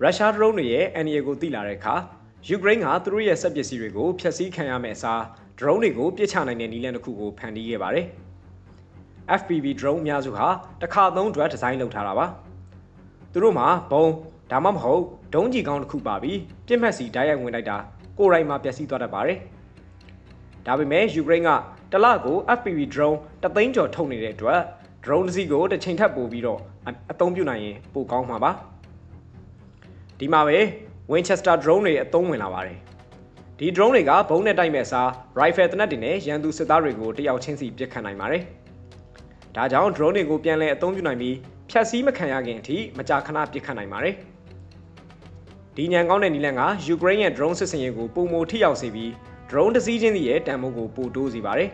ရုရှားဒရုန်းတွေရဲ့အန်ရီကိုသိလာတဲ့အခါယူကရိန်းကသူတို့ရဲ့စက်ပစ္စည်းတွေကိုဖျက်ဆီးခံရမယ့်အစားဒရုန်းတွေကိုပစ်ချနိုင်တဲ့နည်းလမ်းတစ်ခုကိုဖန်တီးခဲ့ပါတယ်။ FPV drone အများစုဟာတစ်ခါသုံးအတွက်ဒီဇိုင်းလုပ်ထားတာပါ။သူတို့မှာဘုံဒါမှမဟုတ်ဒုံးကြီးကောင်းတစ်ခုပါပြီးပြစ်မှတ်စီဓာတ်ရိုက်ဝင်လိုက်တာကိုယ်တိုင်မှာပျက်စီးသွားတတ်ပါတယ်။ဒါပေမဲ့ယူကရိန်းကတလကို FPV drone တသိန်းကျော်ထုတ်နေတဲ့အတွက် drone တစ်စီးကိုတစ်ချိန်ထပ်ပို့ပြီးတော့အသုံးပြုနိုင်ရင်ပိုကောင်းမှာပါ။ ဒီမှာပဲ Winchester drone တွေအသုံးဝင်လာပါတယ်။ဒီ drone တွေကဘုံနဲ့တိုက်မဲ့အစား rifle တနက်တွေနဲ့ရန်သူစစ်သားတွေကိုတယောက်ချင်းစီပစ်ခတ်နိုင်ပါတယ်။ဒါကြောင့် drone တွေကိုပြန်လည်အသုံးပြုနိုင်ပြီးဖြတ်စည်းမခံရခင်အထိမကြာခဏပစ်ခတ်နိုင်ပါတယ်။ဒီညံကောင်းတဲ့နီလန်ကယူကရိန်းရဲ့ drone စစ်စင်ရေးကိုပုံမထိရောက်စေပြီး drone တစ်စီးချင်းစီရဲ့တန်ဖိုးကိုပိုတိုးစေပါတယ်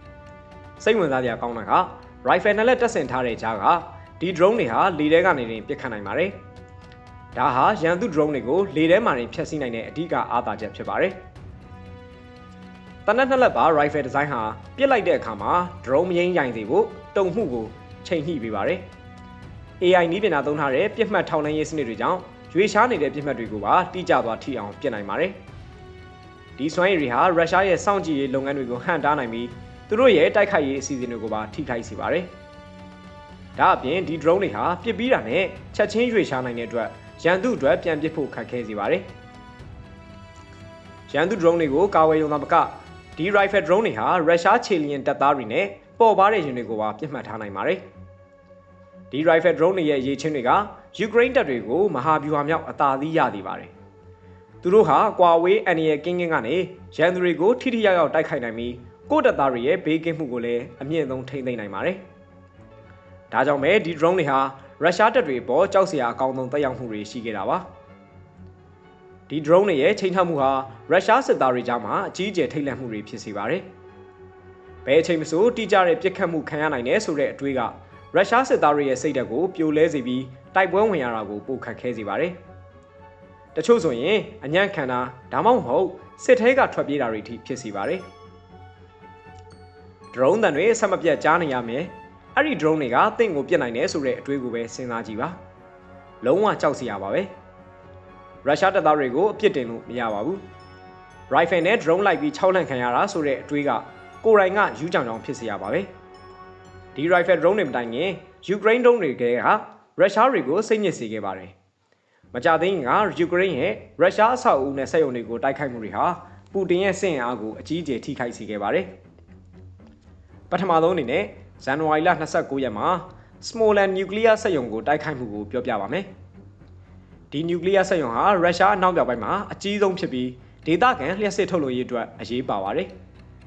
။စိတ်ဝင်စားစရာကောင်းတာက rifle နဲ့လက်တက်ဆင်ထားတဲ့ကြားကဒီ drone တွေဟာလေထဲကနေတင်ပစ်ခတ်နိုင်ပါတယ်။ ဒါဟာရန်သူ drone တွေကိုလေထဲမှာနေဖျက်ဆီးနိုင်တဲ့အဓိကအားသာချက်ဖြစ်ပါတယ်။တနက်နှစ်လက်ပါ rifle design ဟာပြစ်လိုက်တဲ့အခါမှာ drone မရင်းရိုင်စေဖို့တုံမှုကိုချိန်ညှိပေးပါတယ်။ AI နည်းပညာသုံးထားတဲ့ပြစ်မှတ်ထောင်နှင်းရေးစနစ်တွေကြောင့်ရွေရှားနေတဲ့ပြစ်မှတ်တွေကိုပါတိကျသွားထိအောင်ပြင်နိုင်ပါတယ်။ဒီစွမ်းရည်တွေဟာရုရှားရဲ့စောင့်ကြည့်ရေးလုပ်ငန်းတွေကိုဟန့်တားနိုင်ပြီးသူတို့ရဲ့တိုက်ခိုက်ရေးအစီအစဉ်တွေကိုပါထိခိုက်စေပါတယ်။ဒါအပြင်ဒီ drone တွေဟာပစ်ပြီးတာနဲ့ချက်ချင်းရွေရှားနိုင်တဲ့အတွက် ရန်သူအတွက်ပြန်ပစ်ဖို့ခက်ခဲစေပါတယ်။ရန်သူ drone တွေကိုကာဝယ်ရုံသာမကဒီ rifle drone တွေဟာရုရှားခြေလျင်တပ်သားတွေနဲ့ပေါ်ပါတဲ့ယာဉ်တွေကိုပါပြစ်မှတ်ထားနိုင်ပါတယ်။ဒီ rifle drone တွေရဲ့ရေးချင်းတွေကယူကရိန်းတပ်တွေကိုမဟာဗျူဟာမြောက်အသာသီးရသေးပါတယ်။သူတို့ဟာကွာဝေးအန်ရီယကင်းကင်းကနေရန်သူတွေကိုထိထိရောက်ရောက်တိုက်ခိုက်နိုင်ပြီးကိုယ့်တပ်သားတွေရဲ့ဘေးကင်းမှုကိုလည်းအမြင့်ဆုံးထိန်းသိမ်းနိုင်ပါတယ်။ဒါကြောင့်ပဲဒီ drone တွေဟာ ရုရှားတပ်တွေပေါ်ကြောက်စရာအကောင်းဆုံးတက်ရောက်မှုတွေရှိခဲ့တာပါဒီ drone တွေရဲ့ချိန်ထောက်မှုဟာရုရှားစစ်သားတွေကြားမှာအကြီးအကျယ်ထိတ်လန့်မှုတွေဖြစ်စေပါတယ်ဘယ်အချိန်မဆိုတိကျတဲ့ပြစ်ခတ်မှုခံရနိုင်တယ်ဆိုတဲ့အတွေးကရုရှားစစ်သားတွေရဲ့စိတ်ဓာတ်ကိုပြိုလဲစေပြီးတိုက်ပွဲဝင်ရတာကိုပိုခက်ခဲစေပါတယ်တချို့ဆိုရင်အညံ့ခံတာဒါမှမဟုတ်စစ်ထဲကထွက်ပြေးတာတွေထိဖြစ်စေပါတယ်ဒရုန်းတန်တွေဆက်မပြတ်ကြားနေရမယ် အဲ့ဒီ drone တွေကတင့်ကိုပြစ်နိုင်တယ်ဆိုတဲ့အတွေးကိုပဲစဉ်းစားကြည့်ပါလုံးဝကြောက်စရာပါပဲရုရှားတပ်သားတွေကိုအပြစ်တင်လို့မရပါဘူး rifle နဲ့ drone လိုက်ပြီး6လန့်ခံရတာဆိုတဲ့အတွေးကကိုရိုင်ကယူးကြောင်ကြောင်ဖြစ်စေရပါပဲဒီ rifle drone တွေမတိုင်ခင် Ukraine drone တွေကရုရှားတွေကိုစိတ်ညစ်စေခဲ့ပါတယ်မကြသေးခင်ကယူကရိန်းရဲ့ရုရှားအဆောက်အဦနဲ့စက်ရုံတွေကိုတိုက်ခိုက်မှုတွေဟာပူတင်ရဲ့စစ်အင်အားကိုအကြီးအကျယ်ထိခိုက်စေခဲ့ပါတယ်ပထမဆုံးအနေနဲ့ ဇန်နဝါရီလ29ရက်မှာ Smolensk Nuclear စက်ရုံကိုတိုက်ခိုက်မှုကိုပြောပြပါမယ်။ဒီ Nuclear စက်ရုံဟာရုရှားအနောက်မြောက်ပိုင်းမှာအကြီးဆုံးဖြစ်ပြီးဒေသခံလျှက်စစ်ထုတ်လုပ်ရေးအတွက်အရေးပါပါတယ်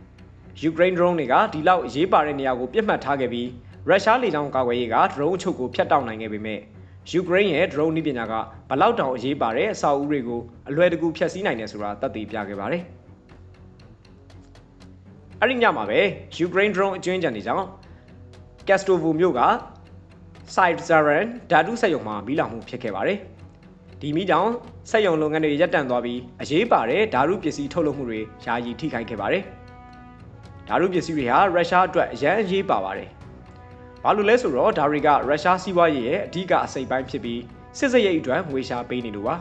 ။ Ukraine drone တွေကဒီလောက်အရေးပါတဲ့နေရာကိုပြစ်မှတ်ထားခဲ့ပြီးရုရှားလေကြောင်းကာကွယ်ရေးက drone အချို့ကိုဖျက်တောက်နိုင်ခဲ့ပေမဲ့ယူကရိန်းရဲ့ drone နည်းပညာကဘလောက်တောင်အရေးပါတဲ့အဆောက်အဦတွေကိုအလွယ်တကူဖျက်ဆီးနိုင်တယ်ဆိုတာသတ်သိပြခဲ့ပါတယ်။အဲ့ဒီညမှာပဲယူကရိန်း drone အကျွင်းကြံနေကြောင်း ကက်စတိုဗိုမြို့က Site Zaran ဓာတုစက်ရုံမှာမီးလောင်မှုဖြစ်ခဲ့ပါတယ်။ဒီမီးကြောင့်စက်ရုံလုပ်ငန်းတွေရပ်တန့်သွားပြီးအရေးပါတဲ့ဓာတုပစ္စည်းထုတ်လုပ်မှုတွေယာယီထိခိုက်ခဲ့ပါတယ်။ဓာတုပစ္စည်းတွေဟာရုရှားအတွက်အရန်အရေးပါပါတယ်။ဘာလို့လဲဆိုတော့ဒါတွေကရုရှားစီးပွားရေးရဲ့အဓိကအစိပ်ပိုင်းဖြစ်ပြီးစစ်စရိတ်အတွက်ငွေရှာပေးနေလို့ပါ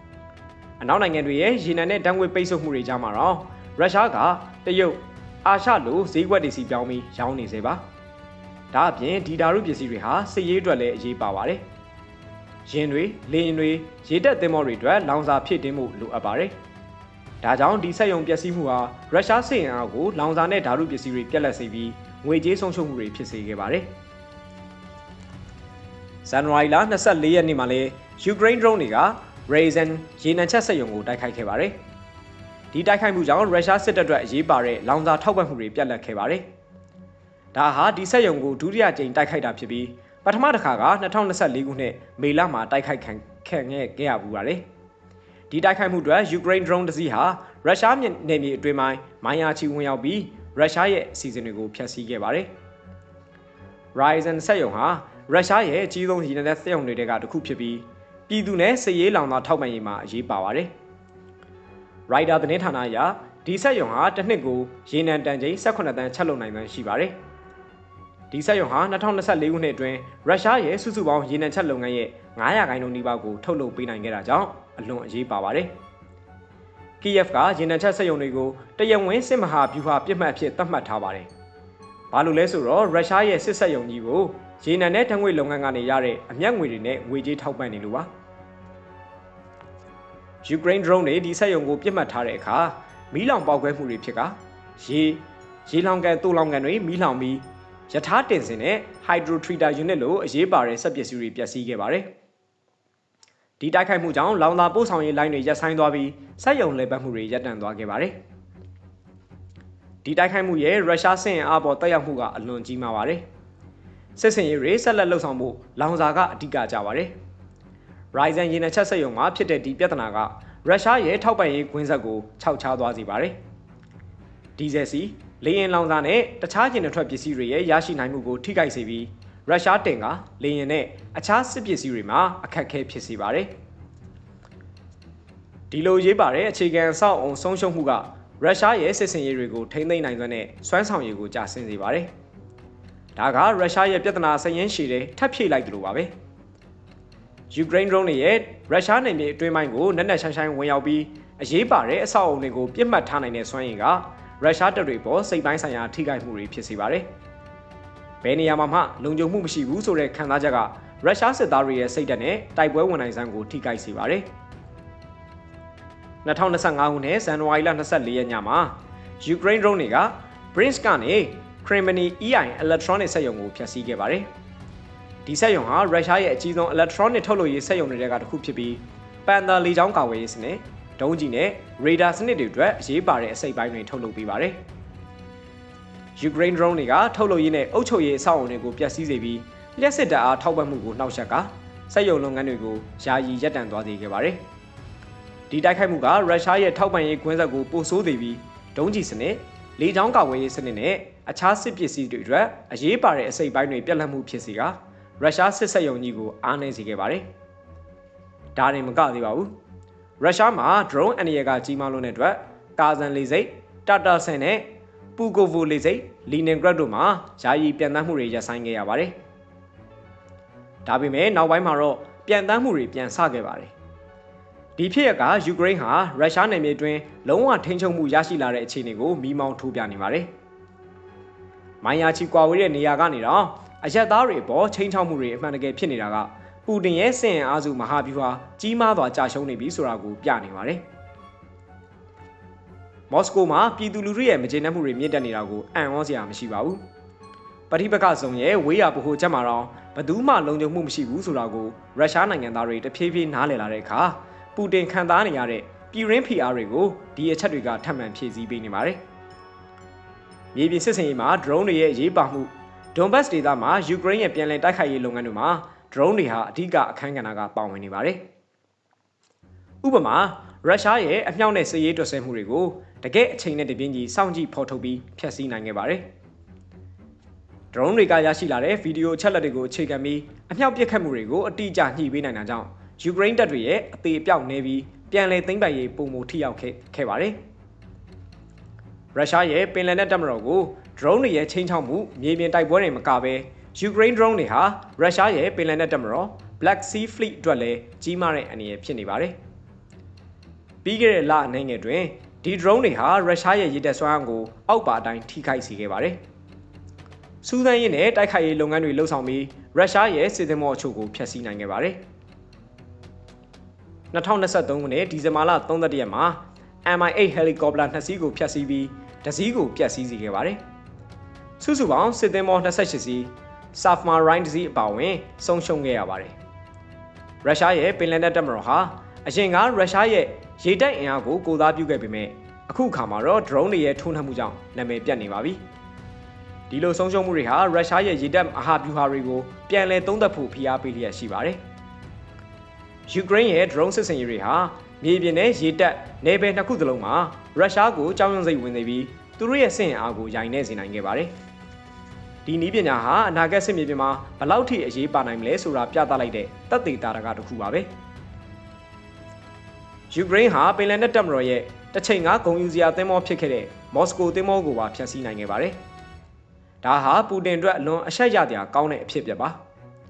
။အနောက်နိုင်ငံတွေရဲ့ရေနံနဲ့တန်းငွေပိတ်ဆို့မှုတွေကြားမှာတော့ရုရှားကတရုတ်အာရှလိုဈေးကွက်တွေစီပြောင်းပြီးရောင်းနေစေပါ။ ဒါအပြင်ဒီဓာတုပစ္စည်းတွေဟာစစ်ရေးအတွက်လည်းအရေးပါပါတယ်။ရင်တွေ၊လေရင်တွေရေတက်သင်္ဘောတွေအတွက်လောင်စာဖြည့်တင်းမှုလိုအပ်ပါတယ်။ဒါကြောင့်ဒီဆက်ယုံပျက်စီးမှုဟာရုရှားစစ်အင်အားကိုလောင်စာနဲ့ဓာတုပစ္စည်းတွေပြက်လက်စေပြီးငွေကြေးဆုံးရှုံးမှုတွေဖြစ်စေခဲ့ပါတယ်။ဇန်နဝါရီလ24ရက်နေ့မှာလဲယူကရိန်း drone တွေက Raisin ရေနံချက်ဆက်ယုံကိုတိုက်ခိုက်ခဲ့ပါတယ်။ဒီတိုက်ခိုက်မှုကြောင့်ရုရှားစစ်တပ်အတွက်အရေးပါတဲ့လောင်စာထောက်ပံ့မှုတွေပြက်လက်ခဲ့ပါတယ်။ ဒါဟာဒီဆက်ယုံကိုဒုတိယကြိမ်တိုက်ခိုက်တာဖြစ်ပြီးပထမတစ်ခါက2024ခုနှစ်မေလမှာတိုက်ခိုက်ခံခဲ့ခဲ့ရပူပါတယ်။ဒီတိုက်ခိုက်မှုအတွက်ယူကရိန်း drone တစ်စီးဟာရုရှားမြေနယ်မြေအတွင်းပိုင်းမိုင်းယာချီဝင်ရောက်ပြီးရုရှားရဲ့အစီအစဉ်တွေကိုဖျက်ဆီးခဲ့ပါတယ်။ Ryzen ဆက်ယုံဟာရုရှားရဲ့အကြီးဆုံးရည်နေတဲ့ဆက်ယုံတွေကတစ်ခုဖြစ်ပြီးပြည်သူနဲ့စစ်ရေးလောင်သာထောက်ပံ့ရေးမှာအရေးပါပါတယ်။ Rider သတင်းဌာနအရဒီဆက်ယုံဟာတစ်နှစ်ကိုရေနံတန်ချိန်18တန်းချက်လုံနိုင်မှရှိပါတယ်။ ဒီစက်ရုံဟာ2024ခုနှစ်အတွင်းရုရှားရဲ့စုစုပေါင်းရေနံချက်လုပ်ငန်းရဲ့900ခိုင်နှုန်းနီးပါးကိုထုတ်လုပ်ပေးနိုင်ခဲ့တာကြောင့်အလွန်အရေးပါပါတယ်။ KF ကရေနံချက်စက်ရုံတွေကိုတရဝင်းစစ်မဟာဗျူဟာပြစ်မှတ်အဖြစ်သတ်မှတ်ထားပါတယ်။ဘာလို့လဲဆိုတော့ရုရှားရဲ့စစ်စက်ရုံကြီးကိုရေနံနဲ့ဓာတ်ငွေလုပ်ငန်းကနေရတဲ့အမျက်ငွေတွေနဲ့ငွေကြေးထောက်ပံ့နေလို့ပါ။ယူကရိန်း drone တွေဒီစက်ရုံကိုပြစ်မှတ်ထားတဲ့အခါမီးလောင်ပေါက်ကွဲမှုတွေဖြစ်ကရေရေလောင်ကန်တူလောင်ကန်တွေမီးလောင်ပြီး ယထာတင်စင်နဲ့ hydro treater unit လို့အရေးပါတဲ့စက်ပစ္စည်းတွေပျက်စီးခဲ့ပါတယ်။ဒီတိုက်ခိုက်မှုကြောင့်လောင်သာပို့ဆောင်ရေးလိုင်းတွေရပ်ဆိုင်းသွားပြီးစက်ရုံလည်ပတ်မှုတွေရပ်တန့်သွားခဲ့ပါတယ်။ဒီတိုက်ခိုက်မှုရဲ့ရုရှားစစ်အားပေါ်တက်ရောက်မှုကအလွန်ကြီးမားပါတယ်။စစ်စင်ရေးတွေဆက်လက်လှုပ်ဆောင်ဖို့လောင်စာကအဓိကကြပါတယ်။ Ryzen ရေနံချက်စက်ရုံမှာဖြစ်တဲ့ဒီပြဿနာကရုရှားရဲ့ထောက်ပံ့ရေးကွင်းဆက်ကိုခြောက်ခြားသွားစေပါတယ်။ဒီဇယ်စီ လေရင်လောင်စာနဲ့တခြားကျင်ထွက်ပစ္စည်းတွေရဲ့ရရှိနိုင်မှုကိုထိခိုက်စေပြီးရုရှားတင်ကလေရင်နဲ့အခြားစစ်ပစ္စည်းတွေမှာအခက်အခဲဖြစ်စေပါတယ်။ဒီလိုရေးပါတဲ့အခြေခံအဆောက်အုံဆုံးရှုံးမှုကရုရှားရဲ့စစ်စင်ရေးတွေကိုထိန်းသိမ်းနိုင်စွမ်းနဲ့စွမ်းဆောင်ရည်ကိုကျဆင်းစေပါတယ်။ဒါကရုရှားရဲ့ပြဿနာဆင်းရဲရှည်တဲ့ထပ်ဖြည့်လိုက်တယ်လို့ပါပဲ။ယူကရိန်း drone တွေရဲ့ရုရှားနယ်မြေအတွင်းပိုင်းကိုနက်နက်ရှိုင်းရှိုင်းဝင်ရောက်ပြီးအရေးပါတဲ့အဆောက်အုံတွေကိုပြစ်မှတ်ထားနိုင်တဲ့စွမ်းရည်က ရုရှားတပ်တွေပေါ်စိတ်ပိုင်းဆိုင်ရာထိခိုက်မှုတွေဖြစ်စေပါတယ်။ဘယ်နေရာမှာမှလုံခြုံမှုမရှိဘူးဆိုတဲ့ခံစားချက်ကရုရှားစစ်သားတွေရဲ့စိတ်ဓာတ်နဲ့တိုက်ပွဲဝင်နိုင်စမ်းကိုထိခိုက်စေပါတယ်။2025ခုနှစ်ဇန်နဝါရီလ24ရက်ညမှာယူကရိန်း drone တွေက Brinsk ကနေ Criminy EI Electronic စက်ရုံကိုဖျက်ဆီးခဲ့ပါတယ်။ဒီစက်ရုံဟာရုရှားရဲ့အကြီးဆုံး electronic ထုတ်လုပ်ရေးစက်ရုံတွေကတစ်ခုဖြစ်ပြီးပန်တာလေကြောင်းကာဝယ်ရေးစနစ် ဒုံးကြီးနဲ့ရေဒါစနစ်တွေအတွက်အရေးပါတဲ့အစိတ်ပိုင်းတွေထုတ်လုပ်ပေးပါတယ်။ယူကရိန်း drone တွေကထုတ်လုပ်ရေးနဲ့အုပ်ချုပ်ရေးအဆောက်အအုံတွေကိုပျက်စီးစေပြီးလျှက်စစ်တပ်အားထောက်ပံ့မှုကိုနှောက်ယှက်ကစက်ရုံလုပ်ငန်းတွေကိုယာယီရပ်တန့်သွားစေခဲ့ပါတယ်။ဒီတိုက်ခိုက်မှုကရုရှားရဲ့ထောက်ပံ့ရေးကွင်းဆက်ကိုပိုဆိုးစေပြီးဒုံးကျည်စနစ်လေကြောင်းကာဝယ်ရေးစနစ်နဲ့အခြားစစ်ပစ္စည်းတွေအတွက်အရေးပါတဲ့အစိတ်ပိုင်းတွေပြက်လက်မှုဖြစ်စေကရုရှားစစ်ဆက်ယုံကြီးကိုအားနည်းစေခဲ့ပါတယ်။ဒါရင်မကသေးပါဘူး။ ရုရှားမှာ drone အန္တရာယ်ကကြီးမားလွန်းတဲ့အတွက်ကာဇန်လေစိတ်တာတာဆန်နဲ့ပူကိုဗိုလေစိတ်လီနင်ဂရတ်တို့မှာယာယီပြန်တမ်းမှုတွေရပ်ဆိုင်းခဲ့ရပါတယ်။ဒါပေမဲ့နောက်ပိုင်းမှာတော့ပြန်တမ်းမှုတွေပြန်ဆခဲ့ပါတယ်ဒီဖြစ်ရကယူကရိန်းဟာရုရှားနယ်မြေတွင်လုံးဝထိန်းချုပ်မှုရရှိလာတဲ့အခြေအနေကိုမိမောင်းထိုးပြနေပါတယ်။မိုင်ယာချီကွာဝေးတဲ့နေရာကနေတော့အရက်သားတွေပေါ်ချင်းချောက်မှုတွေအမှန်တကယ်ဖြစ်နေတာက ပူတင်ရဲ့စင်အားစုမဟာဗျူဟာကြီးမားစွာကြာရှုံးနေပြီဆိုတာကိုပြနေပါတယ်။မော်စကိုမှာပြည်သူလူထုရဲ့မကျေနပ်မှုတွေမြင့်တက်နေတာကိုအံ့ဩစရာမရှိပါဘူး။ပဋိပက္ခဇုံရဲ့ဝေးရဗဟိုချက်မှာတော့ဘယ်သူမှလုံခြုံမှုမရှိဘူးဆိုတာကိုရုရှားနိုင်ငံသားတွေတဖြည်းဖြည်းနားလည်လာတဲ့အခါပူတင်ခံစားနေရတဲ့ပြည်ရင်းဖိအားတွေကိုဒီအချက်တွေကထပ်မံဖြည့်ဆည်းပေးနေပါတယ်။မြေပြင်စစ်စင်ရေးမှာ drone တွေရဲ့ရေးပါမှုဒွန်ဘတ်စ်ဒေသမှာယူကရိန်းရဲ့ပြန်လည်တိုက်ခိုက်ရေးလုပ်ငန်းတွေမှာ drone တွေဟာအဓိကအခန်းကဏ္ဍကပါဝင်နေပါတယ်။ဥပမာရုရှားရဲ့အမြောက်နဲ့စစ်ရေးတွက်ဆဲမှုတွေကိုတကယ့်အချိန်နဲ့တပြင်းကြီးစောင့်ကြည့်ဖော်ထုတ်ပြီးဖျက်ဆီးနိုင်ခဲ့ပါတယ်။ drone တွေကရရှိလာတဲ့ဗီဒီယိုအချက်လက်တွေကိုအခြေခံပြီးအမြောက်ပစ်ခတ်မှုတွေကိုအတိအကျညှိပေးနိုင်တာကြောင့်ယူကရိန်းတပ်တွေရဲ့အသေးအပြောက်နေပြီးပြန်လည်သိမ်းပိုက်ရေးပုံမထိရောက်ခဲ့ခဲ့ပါတယ်။ရုရှားရဲ့ပင်လယ်နက်တပ်မတော်ကို drone တွေရဲ့ချင်းချောက်မှုမြေပြင်တိုက်ပွဲတွေမကဘဲ ယူကရိန်း drone တွေဟာရုရှားရဲ့ပင်လယ်နက်တပ်မတော် Black Sea Fleet အတွက်လည်းကြီးမားတဲ့အနေအဖြစ်နေပါတယ်။ပြီးခဲ့တဲ့လအနေငယ်တွင်ဒီ drone တွေဟာရုရှားရဲ့ရေတပ်စွမ်းအားကိုအောက်ပါအတိုင်းထိခိုက်စေခဲ့ပါတယ်။စူးစမ်းရေးနဲ့တိုက်ခိုက်ရေးလုပ်ငန်းတွေလှုပ်ဆောင်ပြီးရုရှားရဲ့စစ်သည်မောအချို့ကိုဖျက်ဆီးနိုင်ခဲ့ပါတယ်။2023ခုနှစ်ဒီဇင်ဘာလ31ရက်မှာ MI8 ဟယ်လီကော်ပတာ2စီးကိုဖျက်ဆီးပြီးတစ်စီးကိုပျက်စီးစေခဲ့ပါတယ်။စုစုပေါင်းစစ်သင်္ဘော28စီး Submarine တစ်စီးအပါအဝင်ဆုံးရှုံးခဲ့ရပါတယ်။ရုရှားရဲ့ပင်လယ်နက်တပ်မတော်ဟာအရင်ကရုရှားရဲ့ရေတပ်အင်အားကိုကိုစားပြုခဲ့ပေမဲ့အခုခါမှာတော့ drone တွေရဲ့ထိုးနှက်မှုကြောင့်နာမည်ပြတ်နေပါပြီ။ဒီလိုဆုံးရှုံးမှုတွေဟာရုရှားရဲ့ရေတပ်အဟာဗျူဟာတွေကိုပြန်လည်သုံးသပ်ဖို့ဖိအားပေးလျက်ရှိပါတယ်။ယူကရိန်းရဲ့ drone စစ်စင်ရေးတွေဟာမြေပြင်နဲ့ရေတပ်နယ်ပယ်နှစ်ခုသလုံးမှာရုရှားကိုကြောင်းရုံစိတ်ဝင်နေပြီးသူတို့ရဲ့စစ်အင်အားကိုယိုင်နေစေနိုင်ခဲ့ပါတယ်။ ဒီနည်းပညာဟာအနာဂတ်စစ်မြေပြင်မှာဘလောက်ထိအရေးပါနိုင်မလဲဆိုတာပြသလိုက်တဲ့သက်သေတာရကတစ်ခုပါပဲ။ယူကရိန်းဟာပင်လယ်နက်တပ်မတော်ရဲ့တစ်ချိန်ကဂုံယူစရာသင်းမောဖြစ်ခဲ့တဲ့မော်စကိုသင်းမောကိုပါဖျက်ဆီးနိုင်ခဲ့ပါတယ်။ဒါဟာပူတင်အတွက်အလွန်အရှက်ရစရာကောင်းတဲ့အဖြစ်ပြပါ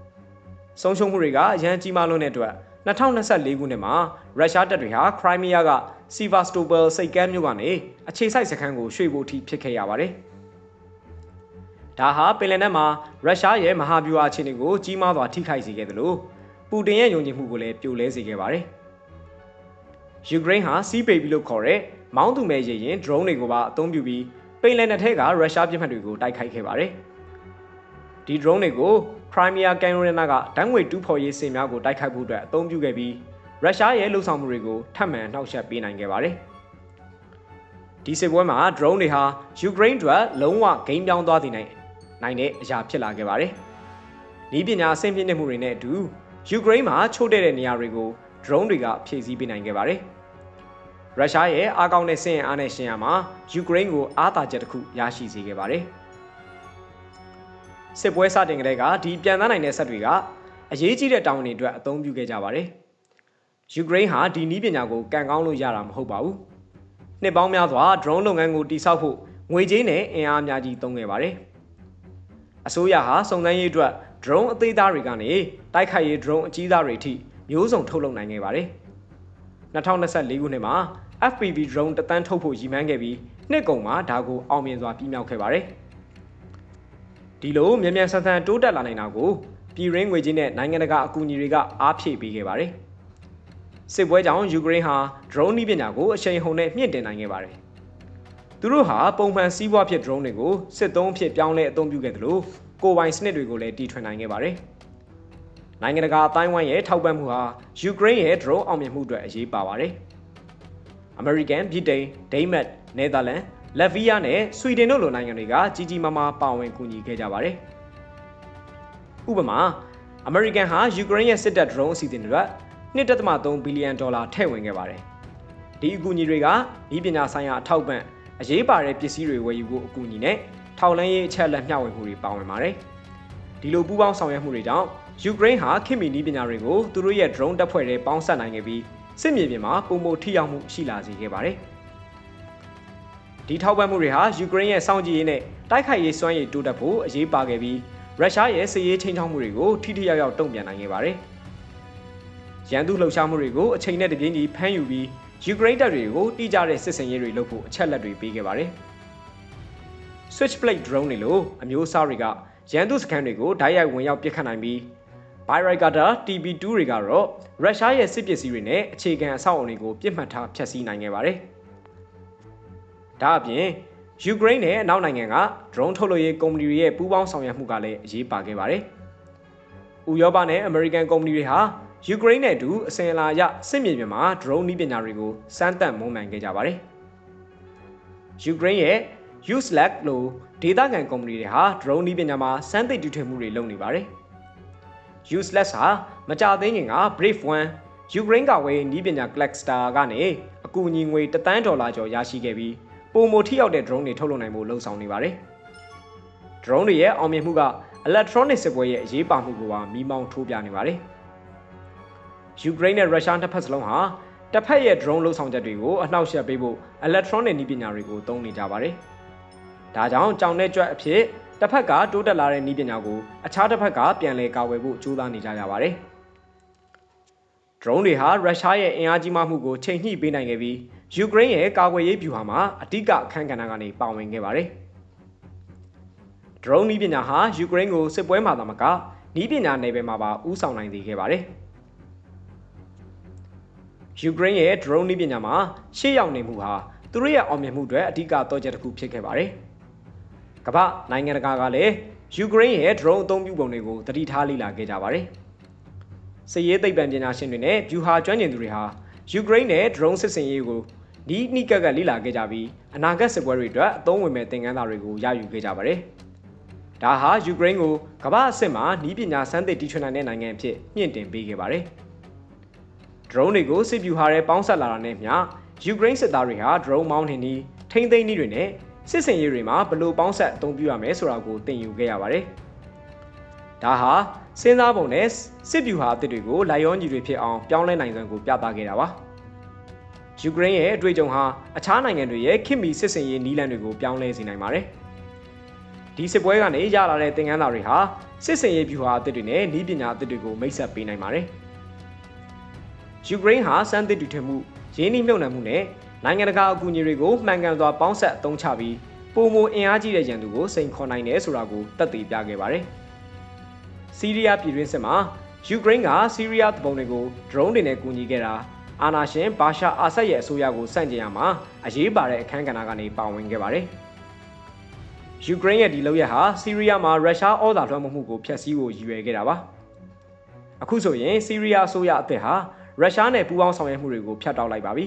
။စဆုံးရှုံးမှုတွေကအရန်ကြီးမားလွန်းတဲ့အတွက်2024ခုနှစ်မှာရုရှားတပ်တွေဟာခရိုင်းမီးယားကစီဗာစတိုပယ်စိတ်ကမ်းမြို့ကနေအခြေစိုက်စခန်းကိုရွှေ့ဖို့အထိဖြစ်ခဲ့ရပါတယ်။ ဒါဟာပင်လယ်နက်မှာရုရှားရဲ့မဟာဗျူဟာအခြေအနေကိုကြီးမားစွာထိခိုက်စေခဲ့တယ်လို့ပူတင်ရဲ့ယုံကြည်မှုကိုလည်းပြိုလဲစေခဲ့ပါတယ်။ယူကရိန်းဟာစီးပေပြီလို့ခေါ်တဲ့မောင်းသူမဲ့ရေရင် drone တွေကိုပါအသုံးပြုပြီးပင်လယ်နက်ထဲကရုရှားပြစ်မှတ်တွေကိုတိုက်ခိုက်ခဲ့ပါတယ်။ဒီ drone တွေကို Crimea Canyon ကတန်းငွေတူးဖော်ရေးစင်များကိုတိုက်ခိုက်ဖို့အတွက်အသုံးပြုခဲ့ပြီးရုရှားရဲ့လှုပ်ဆောင်မှုတွေကိုထပ်မံနှောက်ယှက်ပေးနိုင်ခဲ့ပါတယ်။ဒီစစ်ပွဲမှာ drone တွေဟာယူကရိန်းအတွက်လုံးဝဂိမ်းပြောင်းသွားတည်နိုင် နိုင်တဲ့အရာဖြစ်လာခဲ့ပါတယ်။ဤပညာအဆင့်ပြည့်မှုတွေနဲ့အတူယူကရိန်းမှာချို့တဲ့တဲ့နေရာတွေကို drone တွေကဖြည့်ဆည်းပေးနိုင်ခဲ့ပါတယ်။ရုရှားရဲ့အားကောင်းတဲ့စစ်ရင်အားနဲ့ရှင်ရမှာယူကရိန်းကိုအားသာချက်တစ်ခုရရှိစေခဲ့ပါတယ်။စစ်ပွဲစတင်ကလေးကဒီပြန်သားနိုင်တဲ့ဆက်တွေကအရေးကြီးတဲ့တောင်းဝန်တွေအတွက်အသုံးပြုခဲ့ကြပါတယ်။ယူကရိန်းဟာဒီနည်းပညာကိုကန်ကောင်းလို့ရတာမဟုတ်ပါဘူး။နှစ်ပေါင်းများစွာ drone လုပ်ငန်းကိုတိစောက်ဖို့ငွေကြေးနဲ့အင်အားအများကြီးသုံးခဲ့ပါတယ်။ အစိုးရဟာစုံစမ်းရေးအတွက် drone အသေးသားတွေကနေတိုက်ခိုက်ရေး drone အကြီးသားတွေအထိမျိုးစုံထုတ်လုပ်နိုင်ခဲ့ပါတယ်။2024ခုနှစ်မှာ FPV drone တသန်းထုတ်ဖို့ရည်မှန်းခဲ့ပြီးနှစ်ကုန်မှာဒါကိုအောင်မြင်စွာပြီးမြောက်ခဲ့ပါတယ်။ဒီလိုမြန်မြန်ဆန်ဆန်တိုးတက်လာနိုင်တာကိုပြည်ရင်းငွေကြေးနဲ့နိုင်ငံတကာအကူအညီတွေကအားဖြည့်ပေးခဲ့ပါတယ်။စစ်ပွဲကြောင့်ယူကရိန်းဟာ drone နည်းပညာကိုအရှိန်ဟုန်နဲ့မြင့်တင်နိုင်ခဲ့ပါတယ်။ သူတို့ဟာပုံမှန်စီးပွားဖြစ် drone တွေကိုစစ်သုံးဖြစ်ပြောင်းလဲအသုံးပြုခဲ့တယ်လို့ကိုပိုင်စနစ်တွေကိုလည်းတီထွင်နိုင်ခဲ့ပါတယ်။နိုင်ငံတကာအတိုင်းဝိုင်းရဲ့ထောက်ပံ့မှုဟာယူကရိန်းရဲ့ drone အောင်မြင်မှုအတွက်အရေးပါပါတယ်။ American, Britain, Denmark, Netherlands လက်ဗီးယားနဲ့ဆွီဒင်တို့လိုနိုင်ငံတွေကကြီးကြီးမားမားပါဝင်ကူညီခဲ့ကြပါတယ်။ဥပမာအမေရိကန်ဟာယူကရိန်းရဲ့စစ်တပ် drone အစီအစဉ်တွေ1.3ဘီလီယံဒေါ်လာထည့်ဝင်ခဲ့ပါတယ်။ဒီအကူအညီတွေကဤပညာဆိုင်ရာအထောက်ပံ့ အရေးပါတဲ့ပစ္စည်းတွေဝယ်ယူဖို့အကူအညီနဲ့ထောက်လန်းရေးအချက်လက်မျှဝေမှုတွေပါဝင်ပါတယ်။ဒီလိုပူးပေါင်းဆောင်ရွက်မှုတွေကြောင့်ယူကရိန်းဟာခင်မီနည်းပညာတွေကိုသူတို့ရဲ့ drone တပ်ဖွဲ့တွေပေါင်းစပ်နိုင်ခဲ့ပြီးစစ်မြေပြင်မှာပုံမထိရောက်မှုရှိလာစေခဲ့ပါတယ်။ဒီထောက်ပံ့မှုတွေဟာယူကရိန်းရဲ့စောင့်ကြည့်ရေးနဲ့တိုက်ခိုက်ရေးစွမ်းရည်တိုးတက်ဖို့အရေးပါခဲ့ပြီးရုရှားရဲ့စစ်ရေးချိန်ချောက်မှုတွေကိုထိထိရောက်ရောက်တုံ့ပြန်နိုင်ခဲ့ပါတယ်။ရန်သူလှုပ်ရှားမှုတွေကိုအချိန်နဲ့တပြေးညီဖမ်းယူပြီး ယူကရိန်းတပ်တွေကိုတိကျတဲ့စစ်စင်ရေးတွေလုပ်ဖို့အချက်လက်တွေပေးခဲ့ပါတယ်။ Switchblade drone တွေလိုအမျိုးအစားတွေကရန်သူစခန်းတွေကိုဓာတ်ရိုက်ဝင်ရောက်ပစ်ခတ်နိုင်ပြီး Bayraktar TB2 တွေကတော့ရုရှားရဲ့စစ်ပစ္စည်းတွေနဲ့အခြေခံအဆောက်အအုံတွေကိုပြစ်မှတ်ထားဖျက်ဆီးနိုင်ခဲ့ပါတယ်။ဒါအပြင်ယူကရိန်းနဲ့အနောက်နိုင်ငံက drone ထုတ်လုပ်ရေးကုမ္ပဏီတွေရဲ့ပူးပေါင်းဆောင်ရွက်မှုကလည်းအရေးပါခဲ့ပါတယ်။ဥရောပနဲ့အမေရိကန်ကုမ္ပဏီတွေဟာ ယူကရိန်းနဲ့အတူအစဉ်အလာအရစစ်မြေပြင်မှာ drone နည်းပညာတွေကိုစမ်းသပ်မွမ်းမံခဲ့ကြပါတယ်။ယူကရိန်းရဲ့ Useless လို့ဒေသခံကုမ္ပဏီတွေဟာ drone နည်းပညာမှာစမ်းသပ်တူထွင်မှုတွေလုပ်နေပါတယ်။ Useless ဟာမကြသေးခင်က Brave One ယူကရိန်းကဝေးနည်းပညာ Cluster ကနေအကူအညီငွေတသန်းဒေါ်လာကျော်ရရှိခဲ့ပြီးပုံမထိရောက်တဲ့ drone တွေထုတ်လုပ်နိုင်ဖို့လှုံ့ဆော်နေပါတယ်။ drone တွေရဲ့အောင်မြင်မှုက electronic စစ်ပွဲရဲ့အရေးပါမှုကိုပါမိမောင်းထိုးပြနေပါတယ်။ ယူကရိန်းနဲ့ရုရှားတစ်ဖက်စလုံးဟာတစ်ဖက်ရဲ့ drone လှုပ်ဆောင်ချက်တွေကိုအနှောက်အယှက်ပေးဖို့ electronic နည်းပညာတွေကိုသုံးနေကြပါတယ်။ဒါကြောင့်ကြောင်တဲ့ကြွက်အဖြစ်တစ်ဖက်ကတိုးတက်လာတဲ့နည်းပညာကိုအခြားတစ်ဖက်ကပြန်လည်ကာဝယ်ဖို့ကြိုးစားနေကြရပါတယ်။ drone တွေဟာရုရှားရဲ့အင်အားကြီးမှုကိုချိန်ညှိပေးနိုင်ခဲ့ပြီးယူကရိန်းရဲ့ကာကွယ်ရေးဗျူဟာမှာအဓိကအခန်းကဏ္ဍကနေပါဝင်ခဲ့ပါတယ်။ drone နည်းပညာဟာယူကရိန်းကိုစစ်ပွဲမှာသာမကနည်းပညာနယ်ပယ်မှာပါဦးဆောင်နိုင်စေခဲ့ပါတယ်။ ယူကရိန်းရဲ့ drone နည်းပညာမှာရှေ့ရောက်နေမှုဟာသူတို့ရဲ့အောင်မြင်မှုအတွက်အဓိကတော့ချက်တစ်ခုဖြစ်ခဲ့ပါတယ်။ကမ္ဘာနိုင်ငံတကာကလည်းယူကရိန်းရဲ့ drone အသုံးပြုပုံတွေကိုတတိထားလေ့လာခဲ့ကြပါတယ်။စစ်ရေးသိပ္ပံပညာရှင်တွေနဲ့ဗျူဟာကျွမ်းကျင်သူတွေဟာယူကရိန်းနဲ့ drone စစ်စင်ရေးကိုဒီနိကက်ကလေ့လာခဲ့ကြပြီးအနာဂတ်စစ်ပွဲတွေအတွက်အသုံးဝင်မဲ့သင်ခန်းစာတွေကိုရယူခဲ့ကြပါတယ်။ဒါဟာယူကရိန်းကိုကမ္ဘာအဆင့်မှာနီးပညာစမ်းသစ်တီထွင်နိုင်တဲ့နိုင်ငံအဖြစ်မြင့်တင်ပေးခဲ့ပါတယ်။ drone တွေကိုစစ်ဗျူဟာရဲပေါင်းဆက်လာတာနဲ့မျှယူကရိန်းစစ်သားတွေဟာ drone မောင်းနှင်ပြီးထိမ့်သိမ်းနည်းတွေနဲ့စစ်စင်ရေးတွေမှာဘလို့ပေါင်းဆက်အသုံးပြုရမယ်ဆိုတာကိုသင်ယူခဲ့ရပါတယ်။ဒါဟာစဉ်းစားပုံနဲ့စစ်ဗျူဟာအသစ်တွေကိုလိုက်ရောညီတွေဖြစ်အောင်ပြောင်းလဲနိုင်စွမ်းကိုပြသခဲ့တာပါ။ယူကရိန်းရဲ့အတွေ့အကြုံဟာအခြားနိုင်ငံတွေရဲ့ခင်မီစစ်စင်ရေးနီးလန့်တွေကိုပြောင်းလဲစေနိုင်ပါတယ်။ဒဒီစစ်ပွဲကနေရလာတဲ့သင်ခန်းစာတွေဟာစစ်စင်ရေးဗျူဟာအသစ်တွေနဲ့ဤပညာအသစ်တွေကိုမိတ်ဆက်ပေးနိုင်ပါတယ်။ ယူကရိန်းဟာစမ်းသစ်တူထမှုရင်းနှီးမြှုပ်နှံမှုနဲ့နိုင်ငံတကာအကူအညီတွေကိုမှန်ကန်စွာပေါင်းဆက်အသုံးချပြီးပုံမအင်အားကြီးတဲ့ရန်သူကိုစိန်ခေါ်နိုင်တယ်ဆိုတာကိုသက်သေပြခဲ့ပါတယ်။စီးရီးယားပြည်တွင်းစစ်မှာယူကရိန်းကစီးရီးယားတပုံတွေကို drone တွေနဲ့ကူညီခဲ့တာအာနာရှင်ဘာရှာအာဆတ်ရဲ့အစိုးရကိုစန့်ကျင်ရမှာအရေးပါတဲ့အခန်းကဏ္ဍကနေပါဝင်ခဲ့ပါတယ်။ယူကရိန်းရဲ့ဒီလုပ်ရက်ဟာစီးရီးယားမှာရုရှားဩဇာလွှမ်းမိုးမှုကိုဖျက်ဆီးဖို့ရည်ရွယ်ခဲ့တာပါ။အခုဆိုရင်စီးရီးယားအစိုးရအသစ်ဟာ ရုရှားနဲ့ပူးပေါင်းဆောင်ရွက်မှုတွေကိုဖျက်တောက်လိုက်ပါပြီ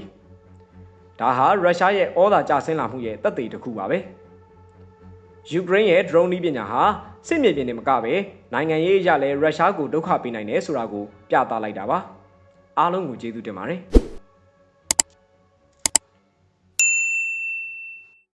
။ဒါဟာရုရှားရဲ့ဩဇာကျဆင်းလာမှုရဲ့သက်သေတစ်ခုပါပဲ။ယူကရိန်းရဲ့ drone နည်းပညာဟာစစ်မြေပြင်တွေမကပဲနိုင်ငံရေးအရလည်းရုရှားကိုဒုက္ခပေးနိုင်တယ်ဆိုတာကိုပြသလိုက်တာပါ။အားလုံးကိုကျေးဇူးတင်ပါတယ်။